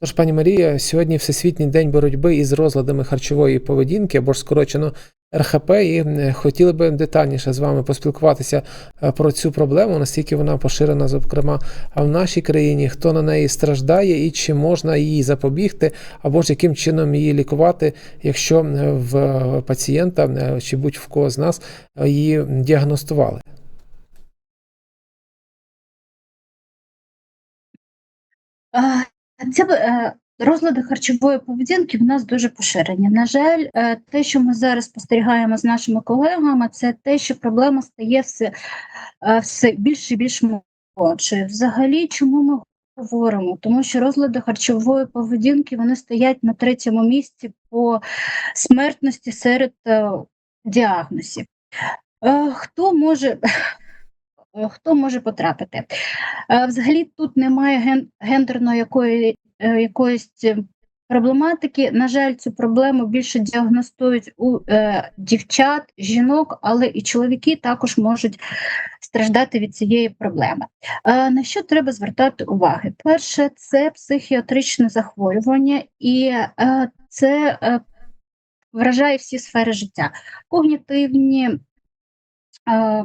Тож, пані Марія, сьогодні Всесвітній день боротьби із розладами харчової поведінки або ж скорочено РХП, і е, хотіли би детальніше з вами поспілкуватися е, про цю проблему, наскільки вона поширена, зокрема, в нашій країні, хто на неї страждає і чи можна її запобігти, або ж яким чином її лікувати, якщо е, в пацієнта е, чи будь-в кого з нас е, її діагностували. Це е, розлади харчової поведінки в нас дуже поширені. На жаль, е, те, що ми зараз спостерігаємо з нашими колегами, це те, що проблема стає все, е, все більше і більш молодшою. Взагалі, чому ми говоримо? Тому що розлади харчової поведінки вони стоять на третьому місці по смертності серед діагнозів. Хто може, хто може потрапити? Е, Взагалі тут немає ген, гендерної якої, е, якоїсь е, проблематики. На жаль, цю проблему більше діагностують у е, дівчат, жінок, але і чоловіки також можуть страждати від цієї проблеми. Е, на що треба звертати уваги? Перше, це психіатричне захворювання, і е, це е, вражає всі сфери життя: когнітивні. Е,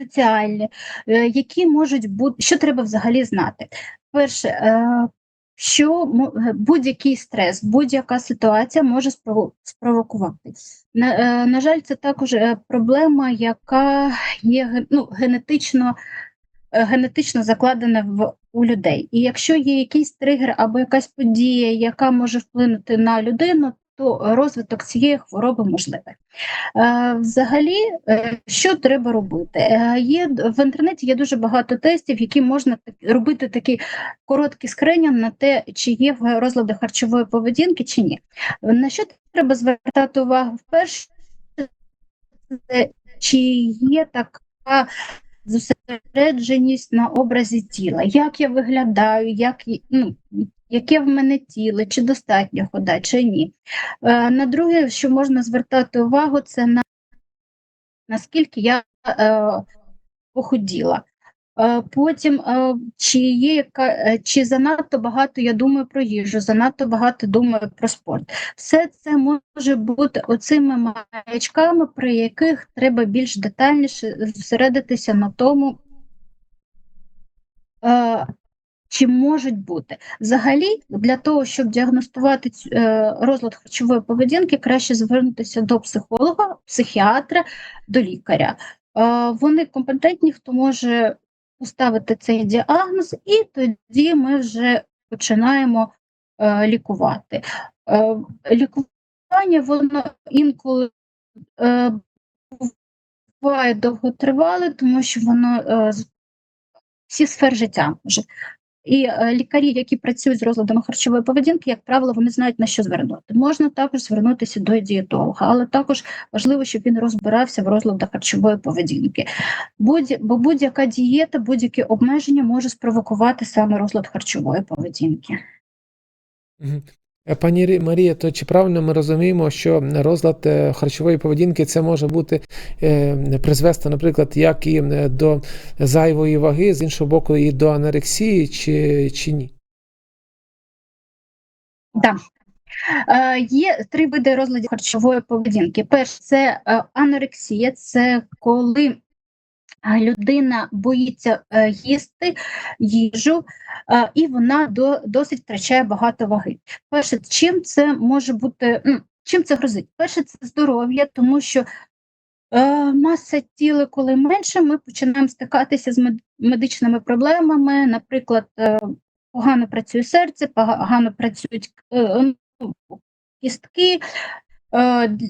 соціальні, е, які можуть бути, що треба взагалі знати? Перше, е, що е, будь-який стрес, будь-яка ситуація може спровокувати. На, на жаль, це також проблема, яка є ну, генетично, генетично закладена в, у людей. І якщо є якийсь тригер або якась подія, яка може вплинути на людину, то розвиток цієї хвороби можливий. Е, Взагалі, е, що треба робити? Е, Є в інтернеті є дуже багато тестів, які можна робити такі короткі скринінг на те, чи є розлади харчової поведінки, чи ні. На що треба звертати увагу? Вперше, чи є така зосередженість на образі тіла, як я виглядаю, як, ну, яке в мене тіло, чи достатньо хода, чи ні. Е, На друге, що можна звертати увагу, це на наскільки я е, похуділа. Е, Потім, чи є чи занадто багато я думаю про їжу, занадто багато думаю про спорт. Все це може бути оцими маячками, при яких треба більш детальніше зосередитися на тому, чи можуть бути. Взагалі, для того, щоб діагностувати е, розлад харчової поведінки, краще звернутися до психолога, психіатра, до лікаря. Е, Вони компетентні, хто може поставити цей діагноз, і тоді ми вже починаємо е, лікувати. Лікування воно інколи буває довготривале, тому що воно всі сфери життя може. І е, лікарі, які працюють з розладами харчової поведінки, як правило, вони знають на що звернути. Можна також звернутися до дієтолога, але також важливо, щоб він розбирався в розладах харчової поведінки. Будь, бо будь-яка дієта, будь-які обмеження може спровокувати саме розлад харчової поведінки. Е, Пані Марія, то чи правильно ми розуміємо, що розлад е, харчової поведінки це може бути е, призвести, наприклад, як і до зайвої ваги, з іншого боку, і до анорексії, чи, чи ні? Да. Е, є три види розладів харчової поведінки. Перше це анорексія, це коли людина боїться е, їсти їжу, е, і вона до, досить втрачає багато ваги. Перше, чим це може бути, чим це грозить? Перше, це здоров'я, тому що е, маса тіла, коли менше, ми починаємо стикатися з мед- медичними проблемами, наприклад, погано працює серце, погано працюють ну, кістки,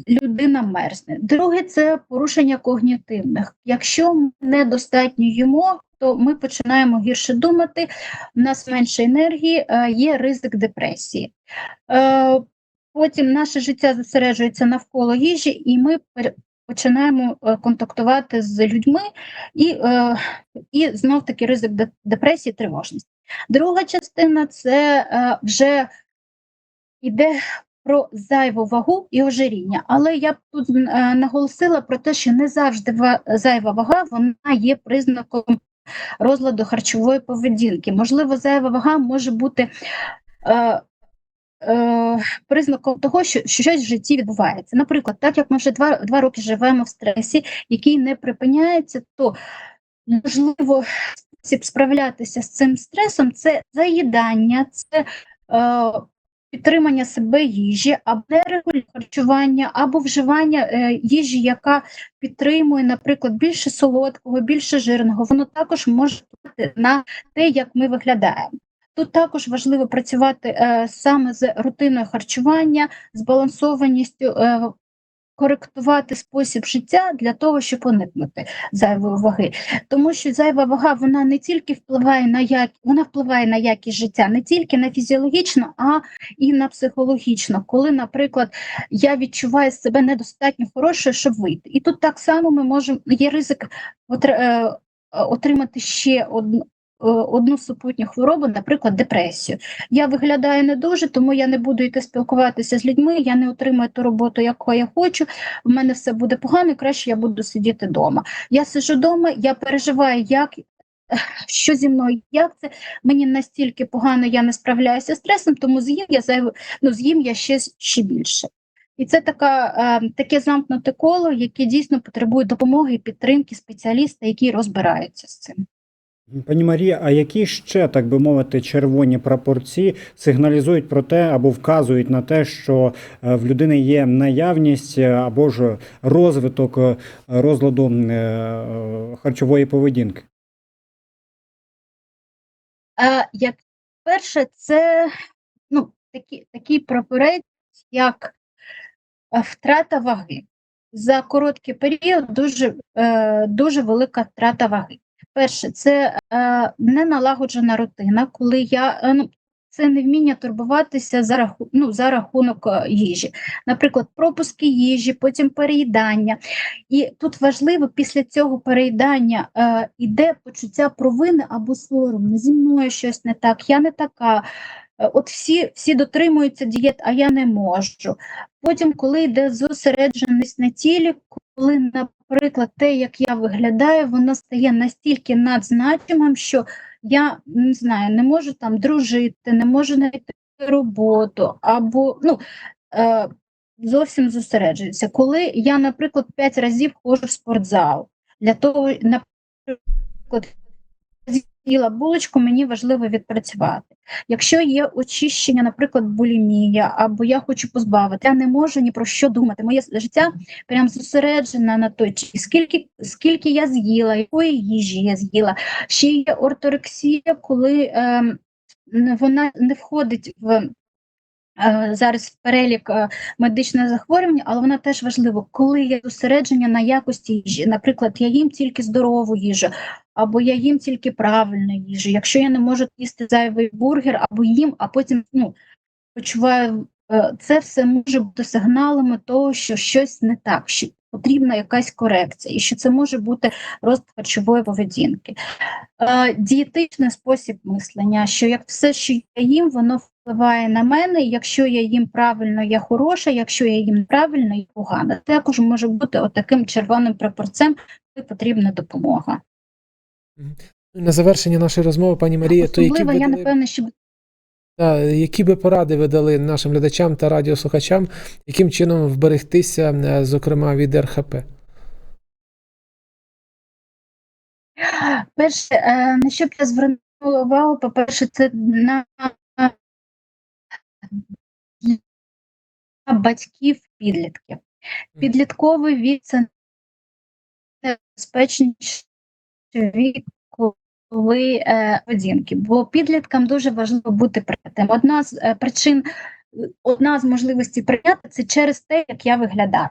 людина мерзне. Друге це порушення когнітивних. Якщо недостатньо їмо, то ми починаємо гірше думати, у нас менше енергії, е, є ризик депресії. Е, Потім наше життя зосереджується навколо їжі, і ми починаємо е, контактувати з людьми, і, е, і знов таки ризик депресії, тривожність. Друга частина це е, вже йде про зайву вагу і ожиріння. Але я б тут е, наголосила про те, що не завжди зайва вага вона є признаком розладу харчової поведінки. Можливо, зайва вага може бути е, е, признаком того, що, що щось в житті відбувається. Наприклад, так як ми вже два, два роки живемо в стресі, який не припиняється, то можливо спосіб справлятися з цим стресом це заїдання, це е, підтримання себе їжі, або нерегулярне харчування, або вживання е, їжі, яка підтримує, наприклад, більше солодкого, більше жирного. Воно також може впливати на те, як ми виглядаємо. Тут також важливо працювати е, саме з рутиною харчування, збалансованістю, е, коректувати спосіб життя для того, щоб уникнути зайвої ваги. Тому що зайва вага вона не тільки впливає на як вона впливає на якість життя, не тільки на фізіологічно, а і на психологічно. Коли, наприклад, я відчуваю себе недостатньо хорошою, щоб вийти. І тут так само ми можемо є ризик е, отримати ще одну. е, супутню хворобу, наприклад, депресію. Я виглядаю не дуже, тому я не буду йти спілкуватися з людьми, я не отримаю ту роботу, яку я хочу. В мене все буде погано, краще я буду сидіти вдома. Я сиджу вдома, я переживаю, як що зі мною, як це мені настільки погано, я не справляюся з стресом, тому з'їм я зайву, ну з'їм я ще, ще більше. І це така, е, таке замкнуте коло, яке дійсно потребує допомоги і підтримки спеціаліста, який розбирається з цим. Пані Марія, а які ще, так би мовити, червоні прапорці сигналізують про те або вказують на те, що е, в людини є наявність е, або ж розвиток е, розладу харчової поведінки? Як перше, це ну, такі, такий прапорець, як втрата ваги. За короткий період дуже, дуже велика втрата ваги. Перше, це е, неналагоджена рутина, коли я е, ну, це невміння турбуватися за, раху, ну, за рахунок е, їжі. Наприклад, пропуски їжі, потім переїдання. І тут важливо, після цього переїдання е, іде почуття провини або сорому. Зі мною щось не так, я не така. Е, От всі, всі дотримуються дієт, а я не можу. Потім, коли йде зосередженість на тілі, коли, наприклад, те, як я виглядаю, воно стає настільки надзначимим, що я не знаю, не можу там дружити, не можу знайти роботу, або ну, е, зовсім зосереджуюся. Коли я, наприклад, п'ять разів ходжу в спортзал, для того, наприклад, з'їла булочку, мені важливо відпрацювати. Якщо є очищення, наприклад, булімія, або я хочу позбавити, я не можу ні про що думати. Моє життя прям зосереджене на той, скільки, скільки я з'їла, якої їжі я з'їла. Ще є орторексія, коли ем, вона не входить в е, зараз перелік е, медичних захворювань, але вона теж важлива, коли є зосередження на якості їжі. Наприклад, я їм тільки здорову їжу, або я їм тільки правильну їжу. Якщо я не можу їсти зайвий бургер, або їм, а потім ну, почуваю, е, це все може бути сигналами того, що щось не так, що потрібна якась корекція, і що це може бути рост харчової поведінки. Е, Дієтичний спосіб мислення, що як все, що я їм, воно впливає на мене. Якщо я їм правильно, я хороша, якщо я їм неправильно, я погана. Також може бути отаким червоним прапорцем, коли потрібна допомога. На завершення нашої розмови, пані Марія, то які б я напевно, що Та, які би поради ви дали нашим глядачам та радіослухачам, яким чином вберегтися, е, зокрема, від РХП? перше, е, на що б я звернула увагу, по-перше, це на батьків підлітків. Підлітковий вік це небезпечніший вік, коли е, поведінки. Бо підліткам дуже важливо бути прийнятим. Одна з е, причин, одна з можливостей прийняти це через те, як я виглядаю.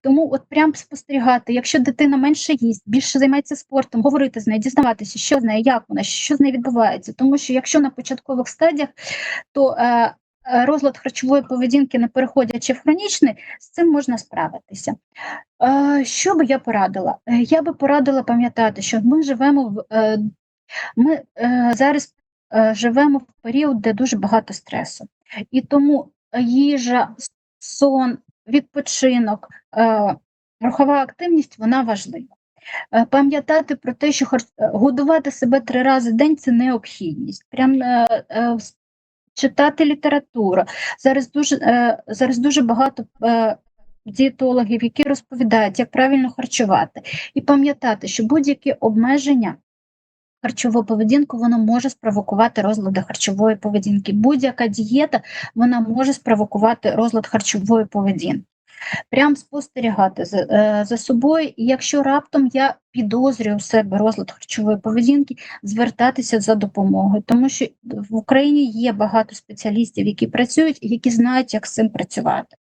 Тому от прям спостерігати, якщо дитина менше їсть, більше займається спортом, говорити з нею, дізнаватися, що з нею, як вона, що з нею відбувається. Тому що якщо на початкових стадіях, то е, розлад харчової поведінки, не переходячи в хронічний, з цим можна справитися. Е, що би я порадила? Е, Я би порадила пам'ятати, що ми живемо в е, ми е, зараз е, живемо в період, де дуже багато стресу. І тому їжа, сон, відпочинок, е, рухова активність вона важлива. Е, Пам'ятати про те, що е, годувати себе три рази в день це необхідність. Прям е, е, читати літературу. Зараз дуже, е, зараз дуже багато е, дієтологів, які розповідають, як правильно харчувати, і пам'ятати, що будь-які обмеження харчової поведінки воно може спровокувати розлади харчової поведінки. Будь-яка дієта вона може спровокувати розлад харчової поведінки. Прям спостерігати за, е, за собою, і якщо раптом я підозрюю в себе розлад харчової поведінки, звертатися за допомогою, тому що в Україні є багато спеціалістів, які працюють які знають, як з цим працювати.